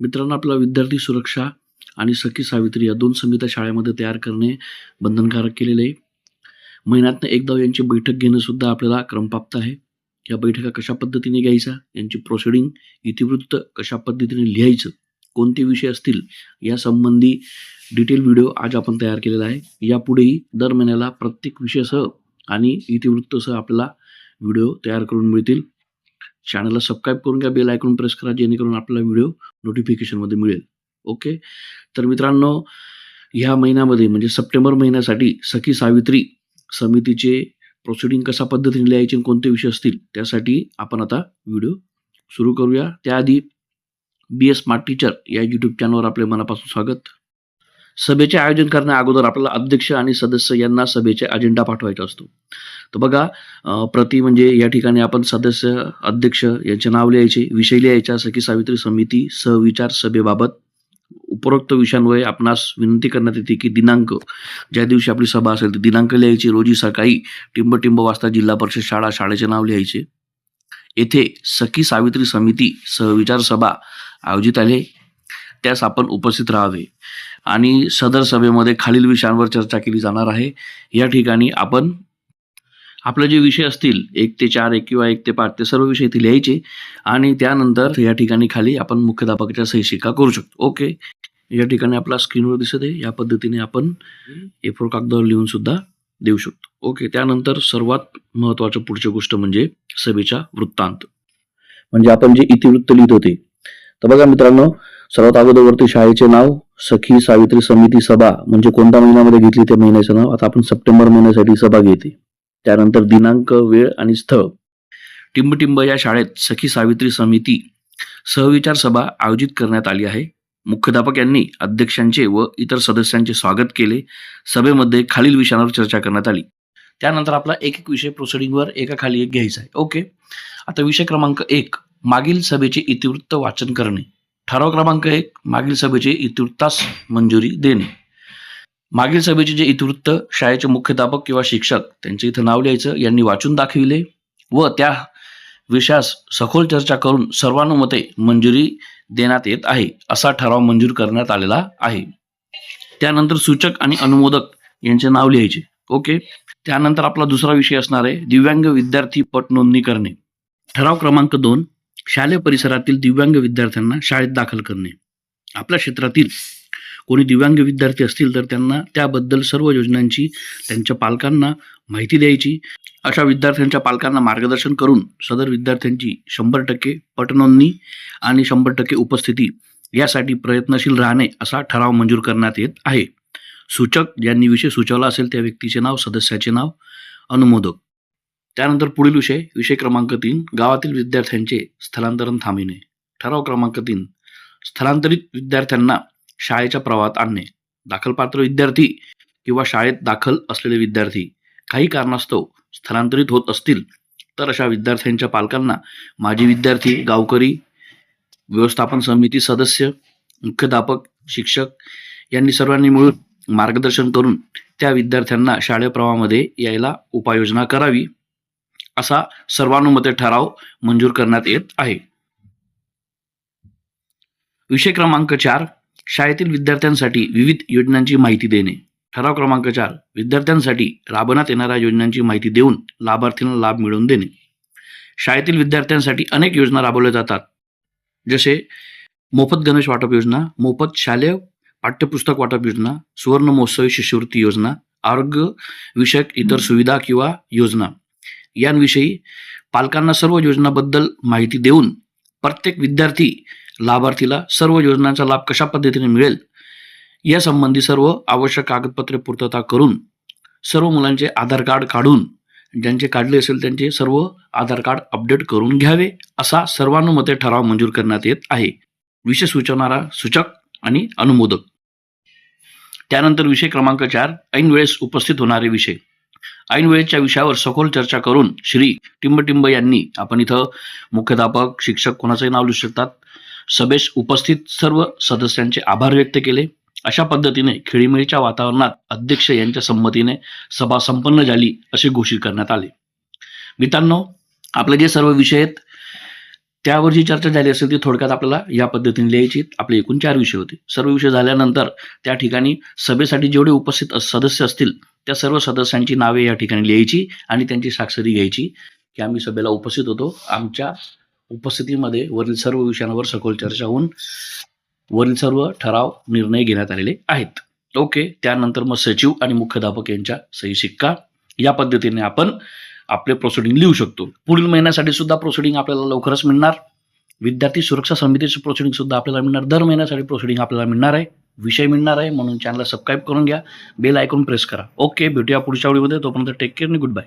मित्रांनो आपला विद्यार्थी सुरक्षा आणि सखी सावित्री या दोन संगीता शाळेमध्ये तयार करणे बंधनकारक केलेले आहे. महिन्यातनं एकदा यांची बैठक घेणं सुद्धा आपल्याला क्रमप्राप्त आहे. या बैठका कशा पद्धतीने घ्यायचा यांची प्रोसिडिंग इतिवृत्त कशा पद्धतीने लिहायचं कोणते विषय असतील यासंबंधी डिटेल व्हिडिओ आज आपण तयार केलेला आहे. यापुढेही दर महिन्याला प्रत्येक विषयासह आणि इतिवृत्तसह आपल्याला व्हिडिओ तयार करून मिळतील. चॅनलला सबस्क्राईब करून घ्या बेल आयकॉन प्रेस करा जेणेकरून आपल्याला व्हिडिओ नोटिफिकेशनमध्ये मिळेल. ओके तर मित्रांनो ह्या महिन्यामध्ये म्हणजे सप्टेंबर महिन्यासाठी सखी सावित्री समितीचे प्रोसिडिंग कशा पद्धतीने लिहायचे आणि कोणते विषय असतील त्यासाठी आपण आता व्हिडिओ सुरू करूया. त्याआधी बी एस स्मार्ट टीचर या यूट्यूब चॅनलवर आपले मनापासून स्वागत. सभेचे आयोजन करण्या अगोदर आपल्याला अध्यक्ष आणि सदस्य यांना सभेचे अजेंडा पाठवायचा असतो. तर बघा प्रति म्हणजे या ठिकाणी आपण सदस्य अध्यक्ष यांचे नाव लिहायचे विषय लिहायचा सखी सावित्री समिती सहविचार सभेबाबत उपरोक्त विषयांवर आपणास विनंती करण्यात येते की दिनांक ज्या दिवशी आपली सभा असेल ती दिनांक लिहायची. रोजी सकाळी टिंब टिंब वाजता जिल्हा परिषद शाळा शाळेचे नाव लिहायचे. येथे सखी सावित्री समिती सहविचार सभा आयोजित आले त्यास आपण उपस्थित राहावे. आणि सदर सभेमध्ये खालील विषयांवर चर्चा केली जाणार आहे. या ठिकाणी आपण आपले जे विषय असतील एक ते चार एक किंवा एक ते पाच ते सर्व विषय इथे लिहायचे आणि त्यानंतर या ठिकाणी खाली आपण मुख्याध्यापकाच्या सहशिका करू शकतो. ओके? या ठिकाणी आपला स्क्रीनवर दिसत आहे. या पद्धतीने आपण ए फोर कागदावर लिहून सुद्धा देऊ शकतो. ओके? त्यानंतर सर्वात महत्वाचं पुढची गोष्ट म्हणजे सभेचा वृत्तांत. म्हणजे आपण जे इतिवृत्त लिहित होते. तर बघा मित्रांनो सर्वात अगोदरवरती शाळेचे नाव सखी सावित्री समिती सभा म्हणजे कोणत्या महिन्यामध्ये घेतली त्या महिन्याचं नाव? आता आपण सप्टेंबर महिन्यासाठी सभा घेते. त्यानंतर दिनांक वेळ आणि स्थळ. टिंबटिंब या शाळेत सखी सावित्री समिती सहविचार सभा आयोजित करण्यात आली आहे. मुख्याध्यापक यांनी अध्यक्षांचे व इतर सदस्यांचे स्वागत केले. सभेमध्ये खालील विषयांवर चर्चा करण्यात आली. त्यानंतर आपला एक एक विषय प्रोसिडिंगवर एका खाली एक घ्यायचा आहे. ओके? आता विषय क्रमांक एक मागील सभेचे इतिवृत्त वाचन करणे. ठराव क्रमांक एक मागील सभेचे इतिवृत्तास मंजुरी देणे. मागील सभेचे जे इतिवृत्त शाळेचे मुख्याध्यापक किंवा शिक्षक त्यांचे इथं नाव लिहायचं यांनी वाचून दाखविले व त्या विषयास सखोल चर्चा करून सर्वानुमते मंजुरी देण्यात येत आहे असा ठराव मंजूर करण्यात आलेला आहे. त्यानंतर सूचक आणि अनुमोदक यांचे नाव लिहायचे. ओके? त्यानंतर आपला दुसरा विषय असणार आहे दिव्यांग विद्यार्थी पट नोंदणी करणे. ठराव क्रमांक दोन शालेय परिसरातील दिव्यांग विद्यार्थ्यांना शाळेत दाखल करणे. आपल्या क्षेत्रातील कोणी दिव्यांग विद्यार्थी असतील तर त्यांना त्याबद्दल सर्व योजनांची त्यांच्या पालकांना माहिती द्यायची. अशा विद्यार्थ्यांच्या पालकांना मार्गदर्शन करून सदर विद्यार्थ्यांची शंभर टक्के पटनोंदणी आणि शंभर टक्के उपस्थिती यासाठी प्रयत्नशील राहणे असा ठराव मंजूर करण्यात येत आहे. सूचक ज्यांनी विषय सुचवला असेल त्या व्यक्तीचे नाव सदस्याचे नाव अनुमोदक. त्यानंतर पुढील विषय विषय क्रमांक तीन गावातील विद्यार्थ्यांचे स्थलांतरण थांबविणे. ठराव क्रमांक तीन स्थलांतरित विद्यार्थ्यांना शाळेच्या प्रवाहात आणणे. दाखलपात्र विद्यार्थी किंवा शाळेत दाखल असलेले विद्यार्थी काही कारणास्तव स्थलांतरित होत असतील तर अशा विद्यार्थ्यांच्या पालकांना माजी विद्यार्थी गावकरी व्यवस्थापन समिती सदस्य मुख्याध्यापक शिक्षक यांनी सर्वांनी मिळून मार्गदर्शन करून त्या विद्यार्थ्यांना शाळे प्रवाहामध्ये यायला उपाययोजना करावी असा सर्वानुमते ठराव मंजूर करण्यात येत आहे. विषय क्रमांक चार शाळेतील विद्यार्थ्यांसाठी विविध योजनांची माहिती देणे. ठराव क्रमांक चार. विद्यार्थ्यांसाठी राबवण्यात येणाऱ्या योजनांची माहिती देऊन लाभार्थींना लाभ मिळवून देणे. शाळेतील विद्यार्थ्यांसाठी अनेक योजना राबवल्या जातात. जसे मोफत गणेश वाटप योजना मोफत शालेय पाठ्यपुस्तक वाटप योजना सुवर्ण महोत्सवी शिष्यवृत्ती योजना आरोग्य विषयक इतर सुविधा किंवा योजना. यांविषयी पालकांना सर्व योजनाबद्दल माहिती देऊन प्रत्येक विद्यार्थी लाभार्थीला सर्व योजनांचा लाभ कशा पद्धतीने मिळेल? यासंबंधी सर्व आवश्यक कागदपत्रे पूर्तता करून सर्व मुलांचे आधार कार्ड काढून ज्यांचे काढले असेल त्यांचे सर्व आधार कार्ड अपडेट करून घ्यावे असा सर्वानुमते ठराव मंजूर करण्यात येत आहे. विषय सुचवणारा सूचक आणि अनुमोदक. त्यानंतर विषय क्रमांक चार ऐन वेळेस उपस्थित होणारे विषय. ऐनवेळेच्या विषयावर सखोल चर्चा करून श्री टिंबटिंब यांनी आपण इथं मुख्याध्यापक शिक्षक कोणाचंही नाव लिहू शकतात सभेस उपस्थित सर्व सदस्यांचे आभार व्यक्त केले. अशा पद्धतीने खेळीमेळीच्या वातावरणात अध्यक्ष यांच्या संमतीने सभा संपन्न झाली असे घोषित करण्यात आले. मित्रांनो आपले जे सर्व विषय आहेत त्यावर जी चर्चा झाली असेल ती थोडक्यात आपल्याला या पद्धतीने लिहायची आपले एकूण चार विषय होते. सर्व विषय झाल्यानंतर त्या ठिकाणी सभेसाठी जेवढे उपस्थित सदस्य असतील त्या सर्व सदस्यांची नावे या ठिकाणी लिहायची आणि त्यांची साक्षरी घ्यायची की आम्ही सभेला उपस्थित होतो. आमच्या उपस्थितीमध्ये वरील सर्व विषयांवर सखोल चर्चा होऊन वरील सर्व ठराव निर्णय घेण्यात आलेले आहेत. ओके त्यानंतर मग सचिव आणि मुख्याध्यापक यांच्या सही शिक्का या पद्धतीने आपण आपले प्रोसिडिंग लिहू शकतो. पुढील महिन्यासाठी सुद्धा प्रोसिडिंग आपल्याला लवकरच मिळणार. विद्यार्थी सुरक्षा समितीचे प्रोसिडिंग सुद्धा आपल्याला मिळणार. दर महिन्यासाठी प्रोसिडिंग आपल्याला मिळणार आहे. विषय मिळणार आहे म्हणून चॅनलला सबस्क्राईब करून घ्या. बेल आयकॉन प्रेस करा. ओके भेटूया पुढच्या व्हिडिओमध्ये तोपर्यंत टेक केअर आणि गुड बाय